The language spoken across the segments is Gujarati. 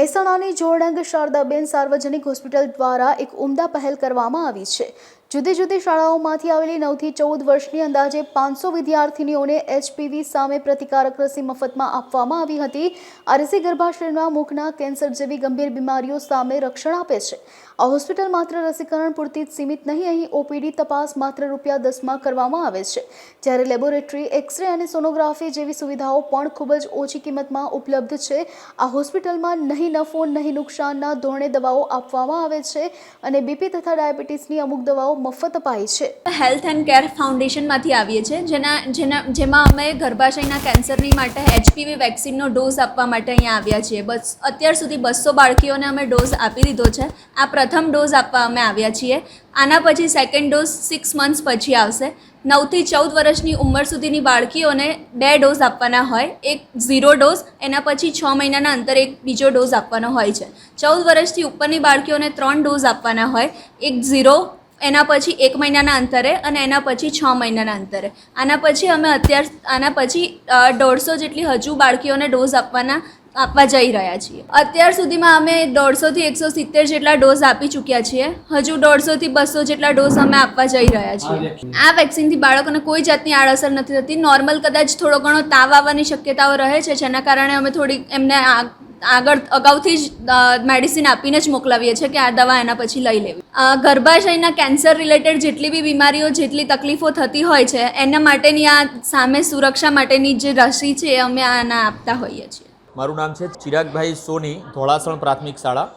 મહેસાણાની જોડંગ શારદાબેન સાર્વજનિક હોસ્પિટલ દ્વારા એક ઉમદા પહેલ કરવામાં આવી છે. જુદી જુદી શાળાઓમાંથી આવેલી નવથી ચૌદ વર્ષની અંદાજે પાંચસો વિદ્યાર્થીનીઓને એચપીવી સામે પ્રતિકારક રસી મફતમાં આપવામાં આવી હતી. આ રસી ગર્ભાશયના મુખના કેન્સર જેવી ગંભીર બીમારીઓ સામે રક્ષણ આપે છે. આ હોસ્પિટલ માત્ર રસીકરણ પૂરતી જ સીમિત નહીં, અહીં ઓપીડી તપાસ માત્ર રૂપિયા દસમાં કરવામાં આવે છે. જ્યારે લેબોરેટરી, એક્સરે અને સોનોગ્રાફી જેવી સુવિધાઓ પણ ખૂબ જ ઓછી કિંમતમાં ઉપલબ્ધ છે. આ હોસ્પિટલમાં નહીં નફો, નહીં નુકસાનના ધોરણે દવાઓ આપવામાં આવે છે અને બીપી તથા ડાયાબિટીસની અમુક દવાઓ મફત અપાય છે. હેલ્થ એન્ડ કેર ફાઉન્ડેશનમાંથી આવીએ છીએ. જેના જેના, જેમાં અમે ગર્ભાશયના કેન્સરની માટે એચપીવી વેક્સિનનો ડોઝ આપવા માટે અહીંયા આવ્યા છીએ. બસ, અત્યાર સુધી બસો બાળકીઓને અમે ડોઝ આપી દીધો છે. આ પ્રથમ ડોઝ આપવા અમે આવ્યા છીએ. આના પછી સેકન્ડ ડોઝ સિક્સ મંથ્સ પછી આવશે. નવથી ચૌદ વર્ષની ઉંમર સુધીની બાળકીઓને બે ડોઝ આપવાના હોય. એક ઝીરો ડોઝ, એના પછી છ મહિનાના અંતરે એક બીજો ડોઝ આપવાનો હોય છે. ચૌદ વર્ષથી ઉપરની બાળકીઓને ત્રણ ડોઝ આપવાના હોય. એક ઝીરો એના પછી એક મહિનાના અંતરે અને એના પછી છ મહિનાના અંતરે. આના પછી અમે અત્યાર આના પછી દોઢસો જેટલી હજુ બાળકીઓને ડોઝ આપવાના આપવા જઈ રહ્યા છીએ. અત્યાર સુધીમાં અમે દોઢસોથી એકસો સિત્તેર જેટલા ડોઝ આપી ચૂક્યા છીએ. હજુ દોઢસોથી બસો જેટલા ડોઝ અમે આપવા જઈ રહ્યા છીએ. આ વેક્સિનથી બાળકોને કોઈ જાતની આડઅસર નથી થતી. નોર્મલ કદાચ થોડો ઘણો તાવ આવવાની શક્યતાઓ રહે છે જેના કારણે અમે થોડી એમને આ- આગળ અગાઉથી જ મેડિસિન આપીને જ મોકલાવીએ છીએ કે આ દવા એના પછી લઈ લેવી. ગર્ભાશયના કેન્સર રિલેટેડ જેટલી બી બીમારીઓ, જેટલી તકલીફો થતી હોય છે, એના માટેની આ સામે સુરક્ષા માટેની જે રસી છે, એ અમે આના આપતા હોઈએ છીએ. મારું નામ છે ચિરાગભાઈ સોની, ધોળાસણ પ્રાથમિક શાળા.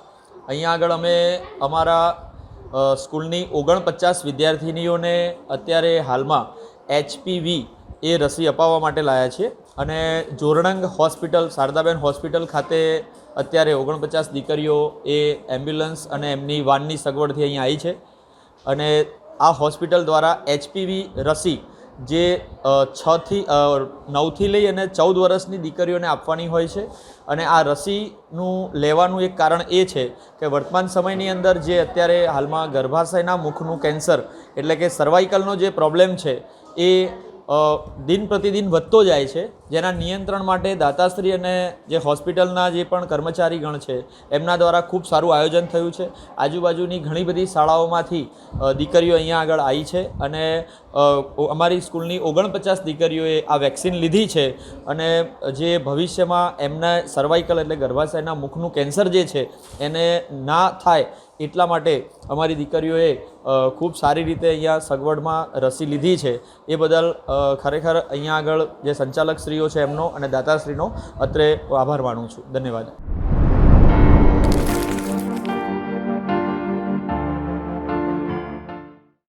અહીંયા આગળ અમે અમારા સ્કૂલની ઓગણપચાસ વિદ્યાર્થિનીઓને અત્યારે હાલમાં એચપીવી એ રસી અપાવવા માટે લાયા છીએ અને જોરણંગ હોસ્પિટલ, શારદાબેન હોસ્પિટલ ખાતે અત્યારે ઓગણપચાસ દીકરીઓ એ એમ્બ્યુલન્સ અને એમની વાનની સગવડથી અહીં આવી છે. અને આ હોસ્પિટલ દ્વારા એચપીવી રસી જે છથી નવથી લઈ અને ચૌદ વર્ષની દીકરીઓને આપવાની હોય છે. અને આ રસીનું લેવાનું એક કારણ એ છે કે વર્તમાન સમયની અંદર જે અત્યારે હાલમાં ગર્ભાશયના મુખનું કેન્સર એટલે કે સર્વાઇકલનો જે પ્રોબ્લેમ છે એ દિન પ્રતિદિન વધતો જાય છે. જેના નિયંત્રણ માટે દાતાશ્રી અને જે હોસ્પિટલના જે પણ કર્મચારીગણ છે, એમના દ્વારા ખૂબ સારું આયોજન થયું છે. આજુબાજુની ઘણી બધી શાળાઓમાંથી દીકરીઓ અહીંયા આગળ આવી છે અને અમારી સ્કૂલની ઓગણપચાસ દીકરીઓએ આ વેક્સિન લીધી છે અને જે ભવિષ્યમાં એમના સર્વાઇકલ એટલે ગર્ભાશયના મુખનું કેન્સર જે છે, એને ના થાય એટલા માટે અમારી દીકરીઓએ ખૂબ સારી રીતે અહીંયા સગવડમાં રસી લીધી છે. એ બદલ ખરેખર અહીંયા આગળ જે સંચાલક શ્રીઓ છે એમનો અને દાતાશ્રીનો અત્રે આભાર માનું છું. ધન્યવાદ.